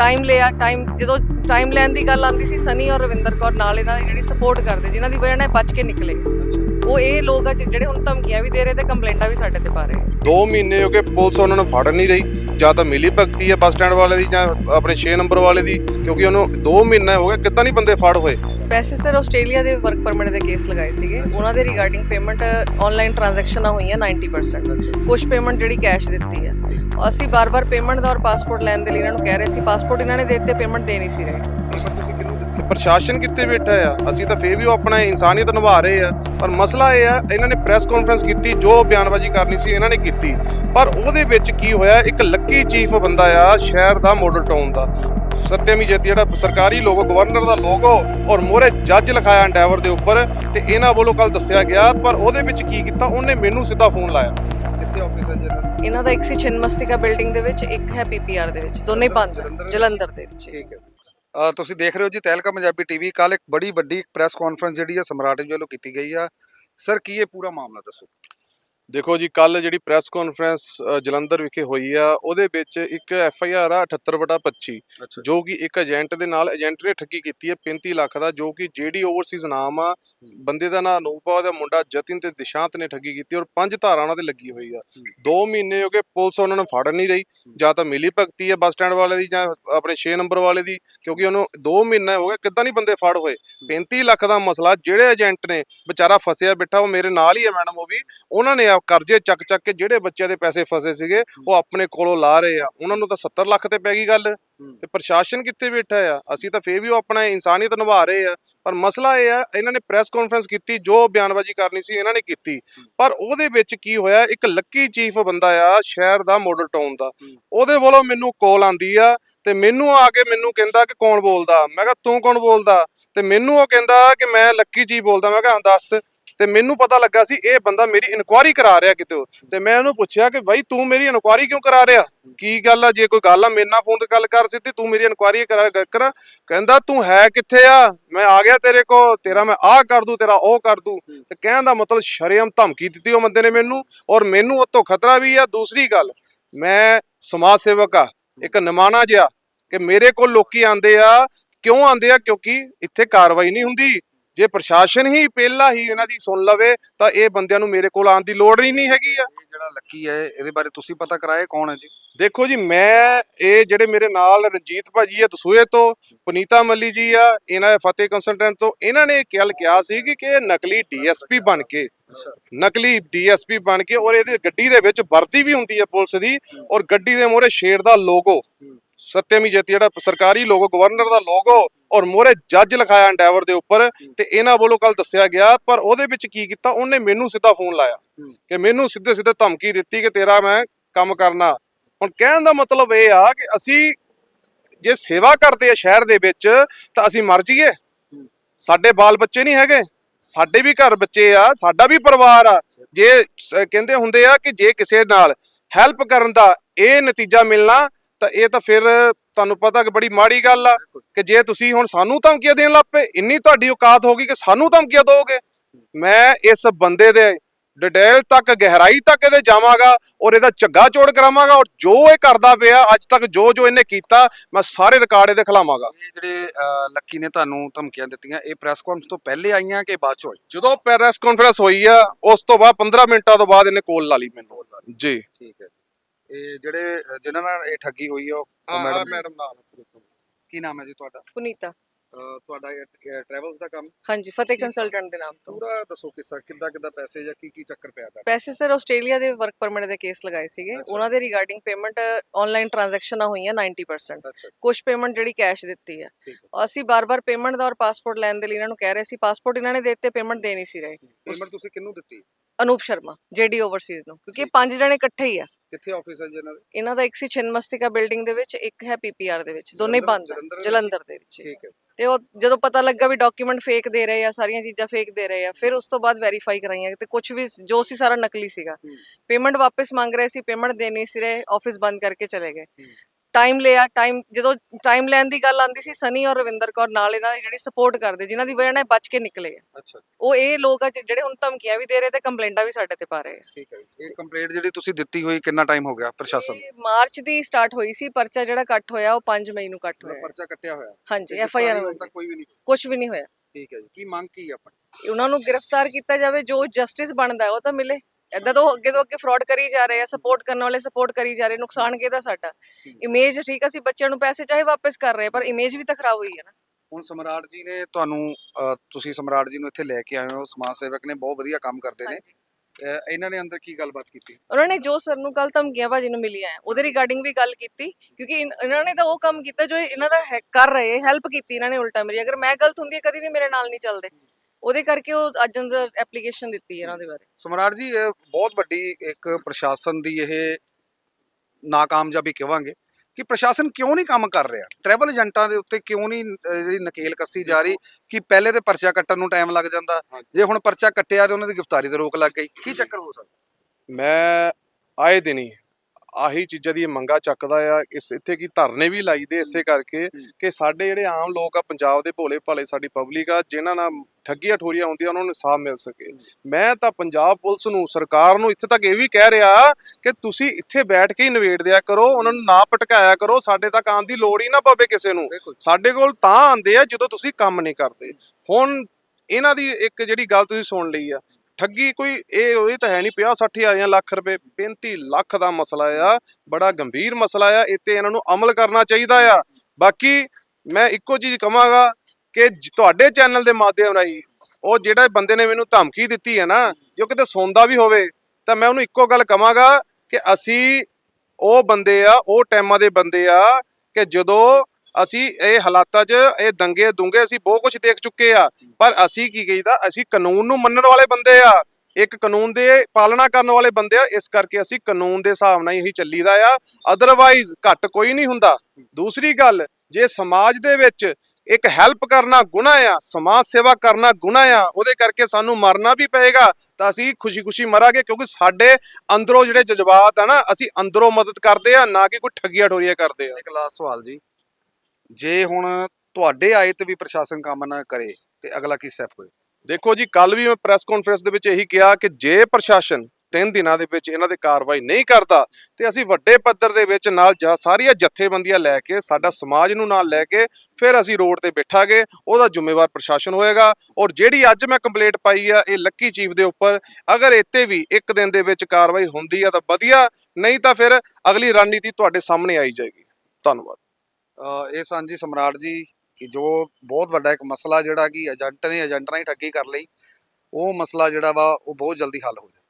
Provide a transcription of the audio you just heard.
Time ਲਿਆ time ਜਦੋਂ time ਲੈਣ ਦੀ ਗੱਲ ਆਂਦੀ ਸੀ ਸਨੀ ਔਰ ਰਵਿੰਦਰ ਕੌਰ ਨਾਲ ਇਹਨਾਂ ਦੀ ਜਿਹੜੀ ਸਪੋਰਟ ਕਰਦੇ ਜਿਨ੍ਹਾਂ ਦੀ ਵਜ੍ਹਾ ਨਾਲ ਬਚ ਕੇ ਨਿਕਲੇ। ਉਹ ਇਹ ਲੋਕ ਆ ਜਿਹੜੇ ਹੁਣ ਧਮਕੀਆਂ ਵੀ ਦੇ ਰਹੇ ਤੇ ਕੰਪਲੇਂਟਾਂ ਵੀ ਸਾਡੇ ਤੇ ਪਾ ਰਹੇ। 2 ਮਹੀਨੇ ਹੋ ਗਏ ਪੁਲਿਸ ਉਹਨਾਂ ਨੂੰ ਫੜ ਨਹੀਂ ਰਹੀ। ਜਾਂ ਤਾਂ ਮਿਲੀ ਭਗਤੀ ਹੈ ਬੱਸ ਸਟੈਂਡ ਵਾਲੇ ਦੀ ਜਾਂ ਆਪਣੇ 6 ਨੰਬਰ ਵਾਲੇ ਦੀ ਕਿਉਂਕਿ ਉਹਨੂੰ 2 ਮਹੀਨੇ ਹੋ ਗਏ ਕਿੱਦਾਂ ਨਹੀਂ ਬੰਦੇ ਫੜ ਹੋਏ। ਵੈਸੇ ਸਰ ਆਸਟ੍ਰੇਲੀਆ ਦੇ ਵਰਕ ਪਰਮਿਟ ਦੇ ਕੇਸ ਲਗਾਏ ਸੀਗੇ। ਉਹਨਾਂ ਦੇ ਰਿਗਾਰਡਿੰਗ ਪੇਮੈਂਟ ਆਨਲਾਈਨ ਟ੍ਰਾਂਜੈਕਸ਼ਨਾਂ ਹੋਈਆਂ 90% ਕੁਝ ਪੇਮੈਂਟ ਜਿਹੜੀ ਕੈਸ਼ ਦਿੱਤੀ ਹੈ ਅਸੀਂ ਬਾਰ-ਬਾਰ ਪੇਮੈਂਟ ਦਾ ਔਰ ਪਾਸਪੋਰਟ ਲੈਣ ਦੇ ਲਈ ਇਹਨਾਂ ਨੂੰ ਕਹਿ ਰਹੇ ਸੀ। ਪਾਸਪੋਰਟ ਇਹਨਾਂ ਨੇ ਦੇ ਦਿੱਤੇ ਪੇਮੈਂਟ ਦੇ ਨਹੀਂ ਸੀ ਰਹੇ। ਪ੍ਰਸ਼ਾਸਨ ਕਿੱਥੇ ਬੈਠਾ ਆ? ਅਸੀਂ ਤਾਂ ਫੇਰ ਵੀ ਉਹ ਆਪਣਾ ਇਨਸਾਨੀਅਤ ਨਿਭਾ ਰਹੇ ਆ। ਪਰ ਮਸਲਾ ਇਹ ਆ, ਇਹਨਾਂ ਨੇ ਪ੍ਰੈਸ ਕਾਨਫਰੰਸ ਕੀਤੀ, ਜੋ ਬਿਆਨਬਾਜ਼ੀ ਕਰਨੀ ਸੀ ਇਹਨਾਂ ਨੇ ਕੀਤੀ। ਪਰ ਉਹਦੇ ਵਿੱਚ ਕੀ ਹੋਇਆ, ਇੱਕ ਲੱਕੀ ਚੀਫ ਬੰਦਾ ਆ, ਸ਼ਹਿਰ ਦਾ ਮਾਡਲ ਟਾਊਨ ਦਾ। ਸਤਿਅਮੀ ਜੇਤੀ ਜਿਹੜਾ ਸਰਕਾਰੀ ਲੋਗੋ ਗਵਰਨਰ ਦਾ ਲੋਗੋ ਔਰ ਮੋਰੇ ਜੱਜ ਲਿਖਾਇਆ ਡਰਾਈਵਰ ਦੇ ਉੱਪਰ, ਤੇ ਇਹਨਾਂ ਵੱਲੋਂ ਕੱਲ ਦੱਸਿਆ ਗਿਆ, ਪਰ ਉਹਦੇ ਵਿੱਚ ਕੀ ਕੀਤਾ, ਉਹਨੇ ਮੈਨੂੰ ਸਿੱਧਾ ਫੋਨ ਲਾਇਆ। ਕਿੱਥੇ ਆਫਿਸ ਹੈ ਜਿਹੜਾ ਇਹਨਾਂ ਦਾ ਇੱਕ ਸੀ ਛਿਨਮਸਤਿਕਾ ਬਿਲਡਿੰਗ ਦੇ ਵਿੱਚ ਇੱਕ ਹੈ ਪੀਪੀਆਰ ਦੇ ਵਿੱਚ ਦੋਨੇ ਬੰਦ ਆ, ਜਲੰਧਰ ਦੇ ਜਲੰਧਰ ਦੇ ਵਿੱਚ। ਠੀਕ ਹੈ। ਅ, ਤੁਸੀਂ ਦੇਖ ਰਹੇ ਹੋ ਜੀ ਤਹਿਲਕਾ ਪੰਜਾਬੀ ਟੀਵੀ ਕੱਲ ਇੱਕ ਬੜੀ ਵੱਡੀ ਪ੍ਰੈਸ ਕਾਨਫਰੰਸ ਜਿਹੜੀ ਹੈ ਸਮਰਾਟ ਜੀ ਵੱਲੋਂ ਕੀਤੀ ਗਈ ਆ। ਸਰ ਕੀ ਇਹ ਪੂਰਾ ਮਾਮਲਾ ਦੱਸੋ? ਦੇਖੋ ਜੀ ਕੱਲ ਜਿਹੜੀ ਪ੍ਰੈਸ ਕਾਨਫਰੰਸ ਜਲੰਧਰ ਵਿਖੇ ਹੋਈ ਆ ਉਹਦੇ ਵਿੱਚ ਇੱਕ ਐਫ ਆਈ ਆਰ ਆ 78/25 ਅੱਛਾ। ਜੋ ਕਿ ਇੱਕ ਏਜੰਟ ਦੇ ਨਾਲ ਏਜੰਟ ਨੇ ਠੱਗੀ ਕੀਤੀ ਹੈ 35 ਲੱਖ ਦਾ ਜੋ ਕਿ ਜੇਡੀ ਓਵਰਸੀਜ਼ ਨਾਮ ਆ ਬੰਦੇ ਦਾ ਨਾਮ ਅਨੂਪ ਉਹਦਾ ਮੁੰਡਾ ਜਤਿਨ ਤੇ ਦਿਸ਼ਾਂਤ ਨੇ ਠੱਗੀ ਕੀਤੀ ਔਰ ਪੰਜ ਧਾਰਾਂ ਉਹਨਾਂ ਤੇ ਲੱਗੀ ਹੋਈ ਆ। 2 ਮਹੀਨੇ ਹੋ ਗਏ ਪੁਲਿਸ ਉਹਨਾਂ ਨੂੰ ਫੜ ਨਹੀਂ ਰਹੀ ਜਾਂ ਤਾਂ ਮਿਲੀ ਭਗਤੀ ਹੈ ਬੱਸ ਸਟੈਂਡ ਵਾਲੇ ਦੀ ਜਾਂ ਆਪਣੇ 6 ਨੰਬਰ ਵਾਲੇ ਦੀ ਕਿਉਂਕਿ ਉਹਨੂੰ 2 ਮਹੀਨੇ ਹੋ ਗਏ ਕਿੱਦਾਂ ਨਹੀਂ ਬੰਦੇ ਫੜ ਹੋਏ। 35 ਲੱਖ ਦਾ ਮਸਲਾ ਜਿਹੜੇ ਏਜੰਟ ਨੇ ਵਿਚਾਰਾ ਫਸਿਆ ਬੈਠਾ ਉਹ ਮੇਰੇ ਨਾਲ ਹੀ ਹੈ ਮੈਡਮ ਉਹ ਵੀ ਉਹਨਾਂ ਨੇ ਕਰਜ਼ੇ ਚੱਕ ਚੱਕ ਕੇ ਜਿਹੜੇ ਬੱਚਿਆਂ ਦੇ ਪੈਸੇ ਫਸੇ ਸੀਗੇ ਉਹ ਆਪਣੇ ਕੋਲੋਂ ਲਾ ਰਹੇ ਆ। ਉਹਨਾਂ ਨੂੰ ਤਾਂ 70 ਲੱਖ ਤੇ ਪੈ ਗਈ ਗੱਲ। ਤੇ ਪ੍ਰਸ਼ਾਸਨ ਕਿੱਥੇ ਬੈਠਾ ਆ? ਅਸੀਂ ਤਾਂ ਫੇਰ ਵੀ ਉਹ ਆਪਣਾ ਇਨਸਾਨੀਅਤ ਨਿਭਾ ਰਹੇ ਆ। ਪਰ ਮਸਲਾ ਇਹ ਆ ਇਹਨਾਂ ਨੇ ਪ੍ਰੈਸ ਕਾਨਫਰੰਸ ਕੀਤੀ ਜੋ ਬਿਆਨਬਾਜ਼ੀ ਕਰਨੀ ਸੀ ਇਹਨਾਂ ਨੇ ਕੀਤੀ। ਪਰ ਉਹਦੇ ਵਿੱਚ ਕੀ ਹੋਇਆ ਇੱਕ ਲੱਕੀ ਚੀਫ ਬੰਦਾ ਆ ਸ਼ਹਿਰ ਦਾ ਮਾਡਲ ਟਾਊਨ ਦਾ। ਉਹਦੇ ਵੱਲੋਂ ਮੈਨੂੰ ਕਾਲ ਆਂਦੀ ਆ ਤੇ ਮੈਨੂੰ ਆ ਕੇ ਮੈਨੂੰ ਕਹਿੰਦਾ ਕਿ ਕੌਣ ਬੋਲਦਾ? ਮੈਂ ਕਿਹਾ ਤੂੰ ਕੌਣ ਬੋਲਦਾ? ਤੇ ਮੈਨੂੰ ਉਹ ਕਹਿੰਦਾ ਕਿ ਮੈਂ ਲੱਕੀ ਜੀ ਬੋਲਦਾ। ਮੈਂ ਕਿਹਾ ਦੱਸ। ਤੇ ਮੈਨੂੰ ਪਤਾ ਲੱਗਾ ਸੀ ਇਹ ਬੰਦਾ ਮੇਰੀ ਇਨਕੁਆਰੀ ਕਰਾ ਰਿਹਾ ਕਿਤੇ ਤੇ ਮੈਂ ਉਹਨੂੰ ਪੁੱਛਿਆ ਕਿ ਬਾਈ ਤੂੰ ਮੇਰੀ ਇਨਕੁਆਰੀ ਕਿਉਂ ਕਰਾ ਰਿਹਾ? ਕੀ ਗੱਲ ਆ? ਜੇ ਕੋਈ ਗੱਲ ਆ, ਮੇਰੇ ਨਾਲ ਫੋਨ ਤੇ ਗੱਲ ਕਰ ਸਿੱਧੀ, ਤੂੰ ਮੇਰੀ ਇਨਕੁਆਰੀ ਕਰਾ ਕਰ। ਕਹਿੰਦਾ, ਤੂੰ ਹੈ ਕਿੱਥੇ ਆ? ਮੈਂ ਆ ਗਿਆ ਤੇਰੇ ਕੋ ਤੇਰਾ ਮੈਂ ਆਹ ਕਰ ਦੂੰ, ਤੇਰਾ ਉਹ ਕਰ ਦੂ। ਤੇ ਕਹਿਣ ਦਾ ਮਤਲਬ ਸ਼ਰੇਆਮ ਧਮਕੀ ਦਿੱਤੀ ਉਹ ਬੰਦੇ ਨੇ ਮੈਨੂੰ, ਔਰ ਮੈਨੂੰ ਉਹ ਤੋਂ ਖਤਰਾ ਵੀ ਆ। ਦੂਸਰੀ ਗੱਲ, ਮੈਂ ਸਮਾਜ ਸੇਵਕ ਆ, ਇੱਕ ਨਿਮਾਣਾ ਜਿਹਾ, ਕਿ ਮੇਰੇ ਕੋਲ ਲੋਕੀ ਆਂਦੇ ਆ। ਕਿਉਂ ਆਂਦੇ ਆ? ਕਿਉਂਕਿ ਇੱਥੇ ਕਾਰਵਾਈ ਨਹੀਂ ਹੁੰਦੀ। ਜੇ ਪ੍ਰਸ਼ਾਸਨ ਹੀ ਪਹਿਲਾਂ ਹੀ ਇਹਨਾਂ ਦੀ ਸੁਣ ਲਵੇ ਤਾਂ ਇਹ ਬੰਦਿਆਂ ਨੂੰ ਮੇਰੇ ਕੋਲ ਆਉਣ ਦੀ ਲੋੜ ਹੀ ਨਹੀਂ ਹੈਗੀ ਆ। ਇਹ ਜਿਹੜਾ ਲੱਕੀ ਹੈ ਇਹਦੇ ਬਾਰੇ ਤੁਸੀਂ ਪਤਾ ਕਰਾਇਆ ਕੌਣ ਹੈ ਜੀ? ਦੇਖੋ ਜੀ ਮੈਂ ਇਹ ਜਿਹੜੇ ਮੇਰੇ ਨਾਲ ਰਣਜੀਤ ਭਾਜੀ ਆ ਦਸੂਏ ਤੋਂ ਪੁਨੀਤਾ ਮੱਲੀ ਜੀ ਆ ਇਹਨਾਂ ਦੇ ਫਤਿਹ ਕੰਸਲਟੈਂਟ ਤੋਂ ਇਹਨਾਂ ਨੇ ਕੱਲ ਕਿਹਾ ਸੀ ਕਿ ਕਿ ਇਹ ਨਕਲੀ ਡੀਐਸਪੀ ਬਣ ਕੇ ਨਕਲੀ ਡੀਐਸਪੀ ਬਣ ਕੇ ਔਰ ਇਹਦੇ ਗੱਡੀ ਦੇ ਵਿੱਚ ਵਰਦੀ ਵੀ ਹੁੰਦੀ ਹੈ ਪੁਲਿਸ ਦੀ ਔਰ ਗੱਡੀ ਦੇ ਮੋਹਰੇ ਸ਼ੇਰ ਦਾ ਲੋਗੋ ਸਤਿਅਮੀ ਜੇਤੀ ਜਿਹੜਾ ਸਰਕਾਰੀ ਲੋਗੋ ਗਵਰਨਰ ਦਾ ਲੋਗੋ ਔਰ ਮੋਹਰੇ ਜੱਜ ਲਿਖਾਇਆ ਐਂਡੈਵਰ ਦੇ ਉੱਪਰ ਤੇ ਇਹਨਾਂ ਵੱਲੋਂ ਕੱਲ ਦੱਸਿਆ ਗਿਆ ਪਰ ਉਹਦੇ ਵਿੱਚ ਕੀ ਕੀਤਾ ਉਹਨੇ ਮੈਨੂੰ ਸਿੱਧਾ ਫੋਨ ਲਾਇਆ ਕਿ ਮੈਨੂੰ ਸਿੱਧੇ ਸਿੱਧੇ ਧਮਕੀ ਦਿੱਤੀ ਕਿ ਤੇਰਾ ਮੈਂ ਕੰਮ ਕਰਨਾ। ਹੁਣ ਕਹਿਣ ਦਾ ਮਤਲਬ ਇਹ ਆ ਕਿ ਅਸੀਂ ਜੇ ਸੇਵਾ ਕਰਦੇ ਆ ਸ਼ਹਿਰ ਦੇ ਵਿੱਚ ਤਾਂ ਅਸੀਂ ਮਰ ਜਾਈਏ। ਸਾਡੇ ਬਾਲ ਬੱਚੇ ਨਹੀਂ ਹੈਗੇ ਸਾਡੇ ਵੀ ਘਰ ਬੱਚੇ ਆ ਸਾਡਾ ਵੀ ਪਰਿਵਾਰ ਆ। ਜੇ ਕਹਿੰਦੇ ਹੁੰਦੇ ਆ ਕਿ ਜੇ ਕਿਸੇ ਨਾਲ ਹੈਲਪ ਕਰਨ ਦਾ ਇਹ ਨਤੀਜਾ ਮਿਲਣਾ ਤਾਂ ਇਹ ਤਾਂ ਫਿਰ ਤੁਹਾਨੂੰ ਪਤਾ ਕਿ ਬੜੀ ਮਾੜੀ ਗੱਲ ਆ ਕਿ ਜੇ ਤੁਸੀਂ ਹੁਣ ਸਾਨੂੰ ਧਮਕੀਆਂ ਦੇਣ ਲੱਗ ਪਏ ਇੰਨੀ ਤੁਹਾਡੀ ਔਕਾਤ ਹੋ ਗਈ ਕਿ ਸਾਨੂੰ ਧਮਕੀਆਂ ਦੋਗੇ। ਮੈਂ ਇਸ ਬੰਦੇ ਦੇ ਡਿਟੇਲ ਤੱਕ ਗਹਿਰਾਈ ਤੱਕ ਇਹਦੇ ਜਾਵਾਂਗਾ ਔਰ ਇਹਦਾ ਝੱਗਾ ਚੋੜ ਕਰਾਵਾਂਗਾ ਔਰ ਜੋ ਇਹ ਕਰਦਾ ਪਿਆ ਅੱਜ ਤੱਕ ਜੋ ਜੋ ਇਹਨੇ ਕੀਤਾ ਮੈਂ ਸਾਰੇ ਰਿਕਾਰਡ ਇਹਦੇ ਖਿਲਾਵਾਂਗਾ। ਇਹ ਜਿਹੜੇ ਲੱਕੀ ਨੇ ਤੁਹਾਨੂੰ ਧਮਕੀਆਂ ਦਿੱਤੀਆਂ ਇਹ ਪ੍ਰੈਸ ਕਾਨਫਰੰਸ ਤੋਂ ਪਹਿਲੇ ਆਈਆਂ ਕਿ ਬਾਅਦ ਚ ਹੋਈ? ਜਦੋਂ ਪ੍ਰੈਸ ਕਾਨਫਰੰਸ ਹੋਈ ਆ ਉਸ ਤੋਂ ਬਾਅਦ 15 ਮਿੰਟਾਂ ਤੋਂ ਬਾਅਦ ਇਹਨੇ ਕੋਲ ਲਾ ਲਈ ਮੈਨੂੰ। ਜੀ। ਠੀਕ ਹੈ। ਇਹ ਜਿਹੜੇ ਜਿਨ੍ਹਾਂ ਨਾਲ ਇਹ ਠੱਗੀ ਹੋਈ ਆ ਉਹ ਮੈਡਮ ਮੈਡਮ ਨਾਲ। ਕੀ ਨਾਮ ਹੈ ਜੀ ਤੁਹਾਡਾ? ਪੁਨੀਤਾ। ਤੁਹਾਡਾ ਟਰੈਵਲਸ ਦਾ ਕੰਮ? ਹਾਂਜੀ ਫਤਿਹ ਕੰਸਲਟੈਂਟ ਦੇ ਨਾਮ ਤੋਂ। ਪੂਰਾ ਦੱਸੋ ਕਿੱਸਾ ਕਿੱਦਾਂ ਕਿੱਦਾਂ ਪੈਸੇ ਜਾਂ ਕੀ ਕੀ ਚੱਕਰ ਪਿਆ ਦਾ ਪੈਸੇ ਸਰ ਆਸਟ੍ਰੇਲੀਆ ਦੇ ਵਰਕ ਪਰਮਿਟ ਦੇ ਕੇਸ ਲਗਾਏ ਸੀਗੇ। ਉਹਨਾਂ ਦੇ ਰਿਗਾਰਡਿੰਗ ਪੇਮੈਂਟ ਆਨਲਾਈਨ ਟ੍ਰਾਂਜੈਕਸ਼ਨਾਂ ਹੋਈਆਂ 90% ਅੱਛਾ। ਕੁਝ ਪੇਮੈਂਟ ਜਿਹੜੀ ਕੈਸ਼ ਦਿੱਤੀ ਹੈ। ਅਸੀਂ ਬਾਰ-ਬਾਰ ਪੇਮੈਂਟ ਦਾ ਔਰ ਪਾਸਪੋਰਟ ਲੈਣ ਦੇ ਲਈ ਇਹਨਾਂ ਨੂੰ ਕਹਿ ਰਹੇ ਸੀ। ਪਾਸਪੋਰਟ ਇਹਨਾਂ ਨੇ ਦੇ ਦਿੱਤੇ ਪੇਮੈਂਟ ਦੇ ਨਹੀਂ ਸੀ ਰਹੇ। ਪੇਮੈਂਟ ਤੁਸੀਂ ਕਿਹਨੂੰ ਦਿੱਤੀ? ਅਨੂਪ ਸ਼ਰਮਾ ਜੇਡੀ ਓਵਰਸੀਜ਼ ਨੂੰ। ਕਿਉਂਕਿ ਇਹ। ਪੰਜ ਜਣੇ ਇਕੱਠੇ ਹੀ ਆ। ਕਿੱਥੇ ਆਫਿਸ ਹੈ ਜੀ ਇਹਨਾਂ ਦੇ ਇਹਨਾਂ ਦਾ ਇੱਕ ਸੀ ਛਿਨਮਸਤਿਕਾ ਬਿਲਡਿੰਗ ਦੇ ਵਿੱਚ ਇੱਕ ਹੈ ਪੀਪੀਆਰ ਦੇ ਵਿੱਚ ਦੋਨੇ ਬੰਦ ਆ, ਜਲੰਧਰ ਦੇ ਵਿੱਚ? ਠੀਕ ਹੈ ਤੇ ਉਹ ਜਦੋਂ ਪਤਾ ਲੱਗਾ ਵੀ ਡਾਕੂਮੈਂਟ ਫੇਕ ਦੇ ਰਹੇ ਆ ਸਾਰੀਆਂ ਚੀਜ਼ਾਂ ਫੇਕ ਦੇ ਰਹੇ ਆ ਫਿਰ ਉਸ ਤੋਂ ਬਾਅਦ ਵੈਰੀਫਾਈ ਕਰਾਈਆਂ ਤੇ ਕੁਝ ਵੀ ਜੋ ਸੀ ਸਾਰਾ ਨਕਲੀ ਸੀਗਾ ਹੂੰ। ਪੇਮੈਂਟ ਵਾਪਸ ਮੰਗ ਰਹੇ ਸੀ ਪੇਮੈਂਟ ਦੇ ਨਹੀਂ ਸੀ ਰਹੇ ਆਫਿਸ ਬੰਦ ਕਰਕੇ ਚਲੇ ਗਏ। ਟਾਈਮ ਲਿਆ ਟਾਈਮ ਜਦੋਂ ਟਾਈਮ ਲੈਣ ਦੀ ਗੱਲ ਆਂਦੀ ਸੀ ਸਨੀ ਔਰ ਰਵਿੰਦਰ ਕੌਰ ਨਾਲ ਇਹਨਾਂ ਦੀ ਜਿਹੜੀ ਸਪੋਰਟ ਕਰਦੇ ਜਿਨ੍ਹਾਂ ਦੀ ਵਜ੍ਹਾ ਨਾਲ ਇਹ ਬਚ ਕੇ ਨਿਕਲੇ ਆ। ਅੱਛਾ ਉਹ ਇਹ ਲੋਕ ਆ ਜਿ- ਜਿਹੜੇ ਹੁਣ ਧਮਕੀਆਂ ਵੀ ਦੇ ਰਹੇ ਤੇ ਕੰਪਲੇਂਟਾਂ ਵੀ ਸਾਡੇ ਤੇ ਪਾ ਰਹੇ ਆ। ਠੀਕ ਹੈ ਜੀ। ਇਹ ਕੰਪਲੇਂਟ ਜਿਹੜੀ ਤੁਸੀਂ ਦਿੱਤੀ ਹੋਈ ਕਿੰਨਾ ਟਾਈਮ ਹੋ ਗਿਆ ਪ੍ਰਸ਼ਾਸਨ? ਨੂੰ? ਇਹ ਮਾਰਚ ਦੀ ਸਟਾਰਟ ਹੋਈ ਸੀ ਪਰਚਾ ਜਿਹੜਾ ਕੱਟ ਹੋਇਆ ਉਹ 5 ਮਈ ਨੂੰ ਕੱਟ ਹੋਇਆ। ਪਰਚਾ ਕੱਟਿਆ ਹੋਇਆ? ਹਾਂਜੀ ਐਫ ਆਈ ਆਰ ਤੱਕ ਕੋਈ ਵੀ ਨਹੀਂ ਕੁਝ ਵੀ ਨਹੀਂ ਹੋਇਆ। ਠੀਕ ਹੈ ਜੀ। ਕੀ ਮੰਗ ਕੀ ਹੈ ਆਪਣੀ? ਉਹਨਾਂ ਨੂੰ ਗ੍ਰਿਫਤਾਰ ਕੀਤਾ ਜਾਵੇ ਜੋ ਜਸਟਿਸ ਬਣਦਾ ਹੈ ਉਹ ਤਾਂ ਮਿਲੇ। ਏਦਾਂ ਤਾਂ ਅੱਗੇ ਤੋਂ ਅੱਗੇ ਫਰਾਡ ਕਰੀ ਜਾ ਰਹੇ ਆ ਸਪੋਰਟ ਕਰਨ ਵਾਲੇ ਸਪੋਰਟ ਕਰੀ ਜਾ ਰਹੇ ਨੁਕਸਾਨ ਕਿਹਦਾ ਸਾਡਾ? ਇਮੇਜ ਠੀਕ ਅਸੀਂ ਬੱਚਿਆਂ ਨੂੰ ਪੈਸੇ ਚਾਹੇ ਵਾਪਸ ਕਰ ਰਹੇ ਪਰ ਇਮੇਜ ਵੀ ਤਾਂ ਖਰਾਬ ਹੋਈ ਹੈ ਨਾ। ਹੁਣ ਸਮਰਾਟ ਜੀ ਨੇ ਤੁਹਾਨੂੰ ਤੁਸੀਂ ਸਮਰਾਟ ਜੀ ਨੂੰ ਇੱਥੇ ਲੈ ਕੇ ਆਏ ਹੋ ਸਮਾਜ ਸੇਵਕ ਨੇ ਬਹੁਤ ਵਧੀਆ ਕੰਮ ਕਰਦੇ ਨੇ। ਇਹਨਾਂ ਨੇ ਅੰਦਰ ਕੀ ਗੱਲਬਾਤ ਕੀਤੀ? ਉਹਨਾਂ ਨੇ ਜੋ ਸਰ ਨੂੰ ਕੱਲ ਧਮਕੀਆਂ ਭਾਜੀ ਨੂੰ ਮਿਲੀਆਂ ਉਹਦੇ ਰਿਗਾਰਡਿੰਗ ਵੀ ਗੱਲ ਕੀਤੀ ਕਿਉਂਕਿ ਇਹਨਾਂ ਨੇ ਤਾਂ ਉਹ ਕੰਮ ਕੀਤਾ ਜੋ ਇਹਨਾਂ ਦਾ ਕਰ ਰਹੇ ਹੈਲਪ ਕੀਤੀ ਇਹਨਾਂ ਨੇ ਉਲਟਾ ਮੇਰੀ ਅਗਰ ਮੈਂ ਗਲਤ ਹੁੰਦੀ ਕਦੀ ਵੀ ਮੇਰੇ ਨਾਲ ਨਹੀਂ ਚੱਲਦੇ। ਉਹਦੇ ਕਰਕੇ ਉਹ ਅੱਜ ਅੰਦਰ ਐਪਲੀਕੇਸ਼ਨ ਦਿੱਤੀ ਹੈ ਇਹਨਾਂ ਦੇ ਬਾਰੇ। ਸਮਰਾਟ ਜੀ ਇਹ ਬਹੁਤ ਵੱਡੀ ਇੱਕ ਪ੍ਰਸ਼ਾਸਨ ਦੀ ਇਹ ਨਾਕਾਮਯਾਬੀ ਕਹਾਂਗੇ ਕਿ ਪ੍ਰਸ਼ਾਸਨ ਕਿਉਂ ਨਹੀਂ ਕੰਮ ਕਰ ਰਿਹਾ? ਟਰੈਵਲ ਏਜੰਟਾਂ ਦੇ ਉੱਤੇ ਕਿਉਂ ਨਹੀਂ ਅਹ, ਜਿਹੜੀ ਨਕੇਲ ਕੱਸੀ ਜਾ ਰਹੀ ਕਿ ਪਹਿਲੇ ਤੇ ਪਰਚਾ ਕੱਟਣ ਨੂੰ ਟਾਈਮ ਲੱਗ ਜਾਂਦਾ ਜੇ ਹੁਣ ਪਰਚਾ ਕੱਟਿਆ ਤੇ ਉਹਨਾਂ ਦੀ ਗ੍ਰਿਫਤਾਰੀ ਤੇ ਰੋਕ ਲੱਗ ਗਈ ਕੀ ਚੱਕਰ ਹੋ ਸਕਦਾ? ਮੈਂ ਆਏ ਦਿਨ ਹੀ ਆਹੀ ਚੀਜ਼ਾਂ ਦੀ ਮੰਗਾ ਚੱਕਦਾ ਆ ਇਸ ਇੱਥੇ ਕੀ ਧਰਨੇ ਵੀ ਲਾਈਦੇ ਇਸੇ ਕਰਕੇ ਕਿ ਸਾਡੇ ਜਿਹੜੇ ਆਮ ਲੋਕ ਆ ਪੰਜਾਬ ਦੇ ਭੋਲੇ ਭਾਲੇ ਸਾਡੀ ਪਬਲਿਕ ਆ ਜਿਨ੍ਹਾਂ ਨਾਲ ਠੱਗੀਆਂ ਠੋਰੀਆਂ ਹੁੰਦੀਆਂ ਉਹਨਾਂ ਨੂੰ ਇਨਸਾਫ ਮਿਲ ਸਕੇ। ਮੈਂ ਤਾਂ ਪੰਜਾਬ ਪੁਲਿਸ ਨੂੰ ਸਰਕਾਰ ਨੂੰ ਇੱਥੇ ਤੱਕ ਇਹ ਵੀ ਕਹਿ ਰਿਹਾ ਕਿ ਤੁਸੀਂ ਇੱਥੇ ਬੈਠ ਕੇ ਹੀ ਨਿਬੇੜ ਦਿਆ ਕਰੋ ਉਹਨਾਂ ਨੂੰ ਨਾ ਭਟਕਾਇਆ ਕਰੋ ਸਾਡੇ ਤੱਕ ਆਉਣ ਦੀ ਲੋੜ ਹੀ ਨਾ ਪਵੇ ਕਿਸੇ ਨੂੰ। ਸਾਡੇ ਕੋਲ ਤਾਂ ਆਉਂਦੇ ਆ ਜਦੋਂ ਤੁਸੀਂ ਕੰਮ ਨਹੀਂ ਕਰਦੇ। ਹੁਣ ਇਹਨਾਂ ਦੀ ਇੱਕ ਜਿਹੜੀ ਗੱਲ ਤੁਸੀਂ ਸੁਣ ਲਈ ਆ ਠੱਗੀ ਕੋਈ, ਇਹ ਉਹ ਤਾਂ ਹੈ ਨਹੀਂ 50 60 ਹਜ਼ਾਰ ਜਾਂ ਲੱਖ ਰੁਪਏ 35 ਲੱਖ ਦਾ ਮਸਲਾ ਆ, ਬੜਾ ਗੰਭੀਰ ਮਸਲਾ ਆ ਇੱਥੇ ਇਹਨਾਂ ਨੂੰ ਅਮਲ ਕਰਨਾ ਚਾਹੀਦਾ ਆ। ਬਾਕੀ ਮੈਂ ਇੱਕੋ ਚੀਜ਼ ਕਹਾਂਗਾ ਕਿ ਤੁਹਾਡੇ ਚੈਨਲ ਦੇ ਮਾਧਿਅਮ ਰਾਹੀਂ ਉਹ ਜਿਹੜਾ ਬੰਦੇ ਨੇ ਮੈਨੂੰ ਧਮਕੀ ਦਿੱਤੀ ਹੈ ਨਾ, ਜੋ ਕਿਤੇ ਸੌਂਦਾ ਵੀ ਹੋਵੇ, ਤਾਂ ਮੈਂ ਉਹਨੂੰ ਇੱਕੋ ਗੱਲ ਕਹਾਂਗਾ ਕਿ ਅਸੀਂ ਉਹ ਬੰਦੇ ਆ, ਉਹ ਟਾਈਮਾਂ ਦੇ ਬੰਦੇ ਆ, ਕਿ ਜਦੋਂ ਅਸੀਂ ਇਹ ਹਾਲਾਤਾਂ 'ਚ ਇਹ ਦੰਗੇ ਦੁੰਗੇ ਅਸੀਂ ਬਹੁਤ ਕੁਝ ਦੇਖ ਚੁੱਕੇ ਆ। ਪਰ ਅਸੀਂ ਕੀ ਕਹੀਦਾ, ਅਸੀਂ ਕਾਨੂੰਨ ਨੂੰ ਮੰਨਣ ਵਾਲੇ ਬੰਦੇ ਆ। ਇੱਕ ਕਾਨੂੰਨ ਦੇ ਪਾਲਣਾ ਕਰਨ ਵਾਲੇ ਬੰਦੇ ਆ, ਇਸ ਕਰਕੇ ਅਸੀਂ ਕਾਨੂੰਨ ਦੇ ਹਿਸਾਬ ਨਾਲ ਹੀ ਚੱਲੀਦਾ ਆ। ਅਦਰਵਾਈਜ਼ ਘੱਟ ਕੋਈ ਨਹੀਂ ਹੁੰਦਾ। ਦੂਸਰੀ ਗੱਲ, ਜੇ ਸਮਾਜ ਦੇ ਵਿੱਚ ਇੱਕ ਹੈਲਪ ਕਰਨਾ ਗੁਨਾਹ ਆ, ਸਮਾਜ ਸੇਵਾ ਕਰਨਾ ਗੁਨਾਹ ਆ, ਉਹਦੇ ਕਰਕੇ ਸਾਨੂੰ ਮਰਨਾ ਵੀ ਪਏਗਾ, ਤਾਂ ਅਸੀਂ ਖੁਸ਼ੀ-ਖੁਸ਼ੀ ਮਰਾਂਗੇ, ਕਿਉਂਕਿ ਸਾਡੇ ਅੰਦਰੋਂ ਜਿਹੜੇ ਜਜ਼ਬਾਤ ਆ ਨਾ, ਅਸੀਂ ਅੰਦਰੋਂ ਮਦਦ ਕਰਦੇ ਆ, ਨਾ ਕਿ ਕੋਈ ਠੱਗੀਆਂ ਠੋਰੀਆਂ ਕਰਦੇ ਆ। ਇੱਕ ਲਾਸਟ ਸਵਾਲ ਜੀ। ਜੇ ਹੁਣ ਤੁਹਾਡੇ ਆਏ ਤੇ ਵੀ ਪ੍ਰਸ਼ਾਸਨ ਕੰਮ ਨਾ ਕਰੇ ਤੇ ਅਗਲਾ ਕੀ ਸਟੈਪ ਹੋਏ? ਦੇਖੋ ਜੀ ਕੱਲ ਵੀ ਮੈਂ ਪ੍ਰੈਸ ਕਾਨਫਰੰਸ ਦੇ ਵਿੱਚ ਇਹੀ ਕਿਹਾ ਕਿ ਜੇ ਪ੍ਰਸ਼ਾਸਨ ਤਿੰਨ ਦਿਨਾਂ ਦੇ ਵਿੱਚ ਇਹਨਾਂ ਤੇ ਕਾਰਵਾਈ ਨਹੀਂ ਕਰਦਾ ਤੇ ਅਸੀਂ ਵੱਡੇ ਪੱਧਰ ਦੇ ਵਿੱਚ ਨਾਲ ਜਾ- ਸਾਰੀਆਂ ਜਥੇਬੰਦੀਆਂ ਲੈ ਕੇ, ਸਾਡਾ ਸਮਾਜ ਨੂੰ ਨਾਲ ਲੈ ਕੇ ਫਿਰ ਅਸੀਂ ਰੋਡ ਤੇ ਬੈਠਾਂਗੇ, ਉਹਦਾ ਜ਼ਿੰਮੇਵਾਰ ਪ੍ਰਸ਼ਾਸਨ ਹੋਏਗਾ ਔਰ ਜਿਹੜੀ ਅੱਜ ਮੈਂ ਕੰਪਲੇਂਟ ਪਾਈ ਆ ਇਹ ਲੱਕੀ ਚੀਫ ਦੇ ਉੱਪਰ, ਅਗਰ ਇੱਥੇ ਵੀ ਇੱਕ ਦਿਨ ਦੇ ਵਿੱਚ ਕਾਰਵਾਈ ਹੁੰਦੀ ਆ ਤਾਂ ਵਧੀਆ, ਨਹੀਂ ਤਾਂ ਫਿਰ ਅਗਲੀ ਰਣਨੀਤੀ ਤੁਹਾਡੇ ਸਾਹਮਣੇ ਆਈ ਜਾਏਗੀ। ਧੰਨਵਾਦ। ਇਹ ਸਨ ਜੀ ਸਮਰਾਟ ਜੀ ਕਿ ਜੋ ਬਹੁਤ ਵੱਡਾ ਇੱਕ ਮਸਲਾ ਜਿਹੜਾ ਕਿ ਏਜੰਟ ਨੇ ਏਜੰਟ ਨਾਲ ਹੀ ਠੱਗੀ ਕਰ ਲਈ, ਉਹ ਮਸਲਾ ਜਿਹੜਾ ਵਾ, ਉਹ ਬਹੁਤ ਜਲਦੀ ਹੱਲ ਹੋ ਜਾਏਗਾ